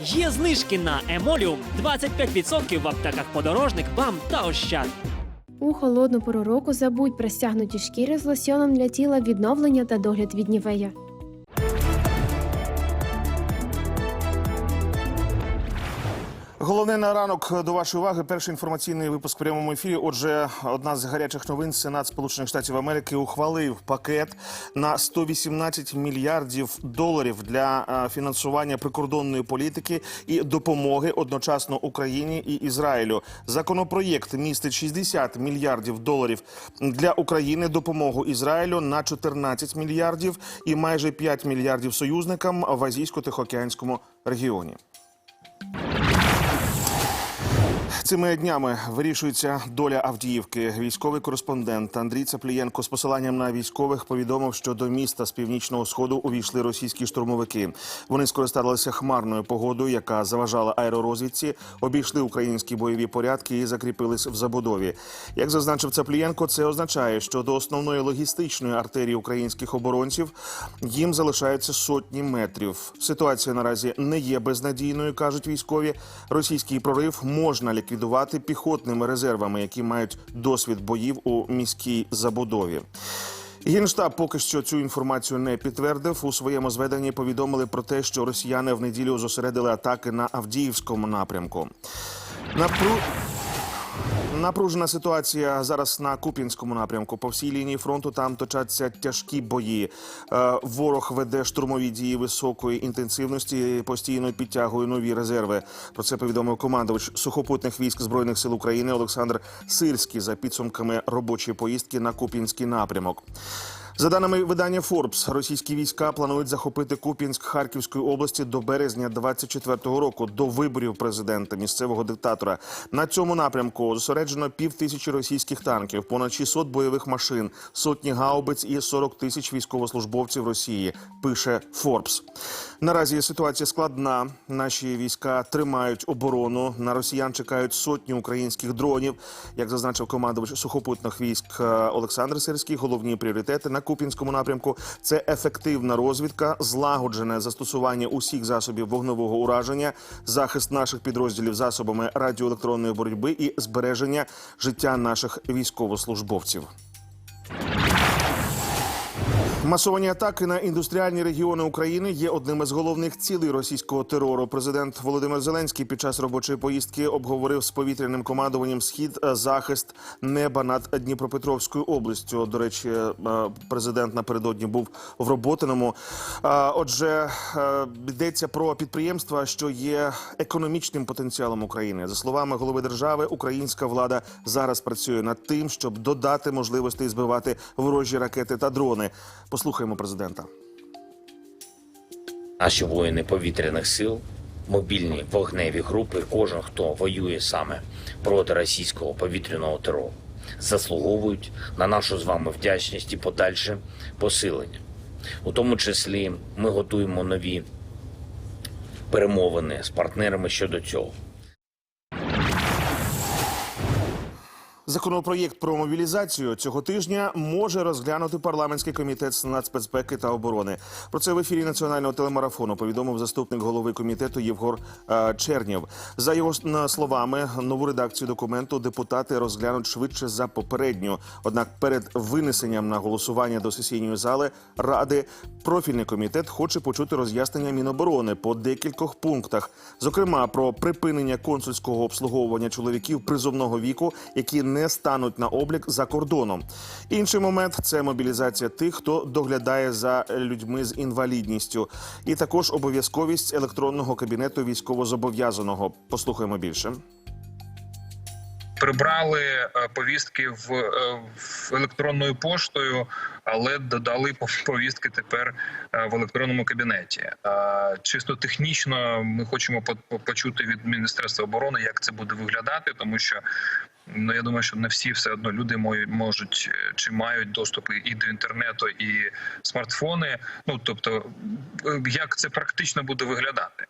Є знижки на Емоліум 25% в аптеках подорожник, БАМ та Ощад. У холодну пору року забудь про стягнуті шкіри з лосьоном для тіла відновлення та догляд від нівея. Головне на ранок до вашої уваги. Перший інформаційний випуск в прямому ефірі. Отже, одна з гарячих новин Сенат Сполучених Штатів Америки ухвалив пакет на 118 мільярдів доларів для е, фінансування прикордонної політики і допомоги одночасно Україні і Ізраїлю. Законопроєкт містить 60 мільярдів доларів для України, допомогу Ізраїлю на 14 мільярдів і майже 5 мільярдів союзникам в азійсько-тихоокеанському регіоні. Цими днями вирішується доля Авдіївки. Військовий кореспондент Андрій Цаплієнко з посиланням на військових повідомив, що до міста з північного сходу увійшли російські штурмовики. Вони скористалися хмарною погодою, яка заважала аеророзвідці, обійшли українські бойові порядки і закріпились в забудові. Як зазначив Цаплієнко, це означає, що до основної логістичної артерії українських оборонців їм залишаються сотні метрів. Ситуація наразі не є безнадійною, кажуть військові. Російський прорив можна ліквідувати піхотними резервами, які мають досвід боїв у міській забудові. Генштаб поки що цю інформацію не підтвердив. У своєму зведенні повідомили про те, що росіяни в неділю зосередили атаки на Авдіївському напрямку. Напру... Напружена ситуація зараз на Куп'янському напрямку. По всій лінії фронту там точаться тяжкі бої. Е, Ворог веде штурмові дії високої інтенсивності, постійно підтягує нові резерви. Про це повідомив командувач сухопутних військ збройних сил України Олександр Сирський за підсумками робочої поїздки на Куп'янський напрямок. За даними видання Forbes, російські війська планують захопити Куп'янськ Харківської області до березня 24-го року, до виборів президента місцевого диктатора. На цьому напрямку зосереджено пів тисячі російських танків, понад 600 бойових машин, сотні гаубиць і 40 тисяч військовослужбовців Росії. Пише Forbes. Наразі ситуація складна. Наші війська тримають оборону. На росіян чекають сотні українських дронів. Як зазначив командувач сухопутних військ е, Олександр Сирський, головні пріоритети на Куп'янському напрямку це ефективна розвідка, злагоджене застосування усіх засобів вогневого ураження, захист наших підрозділів засобами радіоелектронної боротьби і збереження життя наших військовослужбовців. Масовані атаки на індустріальні регіони України є одним із головних цілей російського терору. Президент Володимир Зеленський під час робочої поїздки обговорив з повітряним командуванням схід е, захист неба над Дніпропетровською областю. До речі, е, президент напередодні був в роботиному. Отже, е, йдеться про підприємства, що є економічним потенціалом України. За словами голови держави, українська влада зараз працює над тим, щоб додати можливостей збивати ворожі ракети та дрони. Послухаємо президента. Наші воїни повітряних сил, мобільні вогневі групи, кожен, хто воює саме проти російського повітряного терору, заслуговують на нашу з вами вдячність і подальше посилення. У тому числі ми готуємо нові перемовини з партнерами щодо цього. Законопроєкт про мобілізацію цього тижня може розглянути парламентський комітет з нацбезпеки та оборони. Про це в ефірі національного телемарафону повідомив заступник голови комітету Євгор е, Чернєв. За його словами, нову редакцію документу депутати розглянуть швидше за попередню. Однак перед винесенням на голосування до сесійної зали ради профільний комітет хоче почути роз'яснення Міноборони по декількох пунктах, зокрема про припинення консульського обслуговування чоловіків призовного віку, які не стануть на облік за кордоном. Інший момент це мобілізація тих, хто доглядає за людьми з інвалідністю, і також обов'язковість електронного кабінету військовозобов'язаного. Послухаємо більше. Прибрали е, повістки в, е, в електронною поштою, але додали повістки тепер е, в електронному кабінеті. Чисто технічно ми хочемо по- по- почути від міністерства оборони, як це буде виглядати, тому що. Ну, я думаю, що не всі все одно люди можуть чи мають доступ і до інтернету, і смартфони. Ну тобто, як це практично буде виглядати?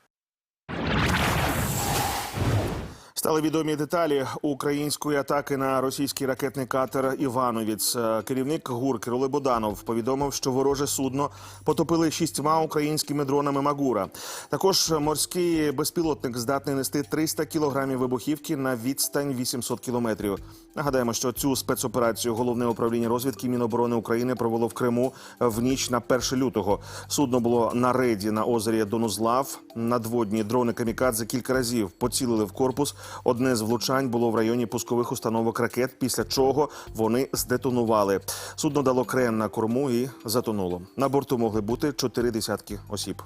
Стали відомі деталі української атаки на російський ракетний катер Івановіць. Е, Керівник ГУР Кирило Боданов повідомив, що вороже судно потопили шістьма українськими дронами Магура. Також морський безпілотник здатний нести 300 кілограмів вибухівки на відстань 800 кілометрів. Нагадаємо, що цю спецоперацію головне управління розвідки Міноборони України провело в Криму в ніч на 1 лютого. Судно було на рейді на озері Донузлав. Надводні дрони камікадзе кілька разів поцілили в корпус. Одне з влучань було в районі пускових установок ракет, після чого вони здетонували. Судно дало крен на корму і затонуло. На борту могли бути чотири десятки осіб.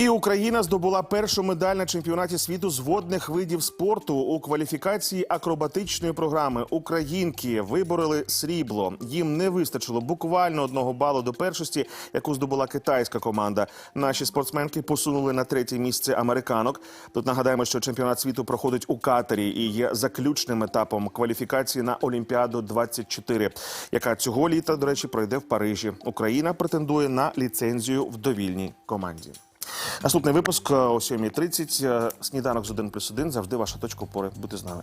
І Україна здобула першу медаль на чемпіонаті світу з водних видів спорту у кваліфікації акробатичної програми. Українки вибороли срібло. Їм не вистачило буквально одного балу до першості, яку здобула китайська команда. Наші спортсменки посунули на третє місце американок. Тут нагадаємо, що чемпіонат світу проходить у Катарі і є заключним етапом кваліфікації на Олімпіаду 24 яка цього літа, до речі, пройде в Парижі. Україна претендує на ліцензію в довільній команді. Наступний випуск о 7.30. Сніданок з 1 плюс 1. Завжди ваша точка опори. Будьте з нами.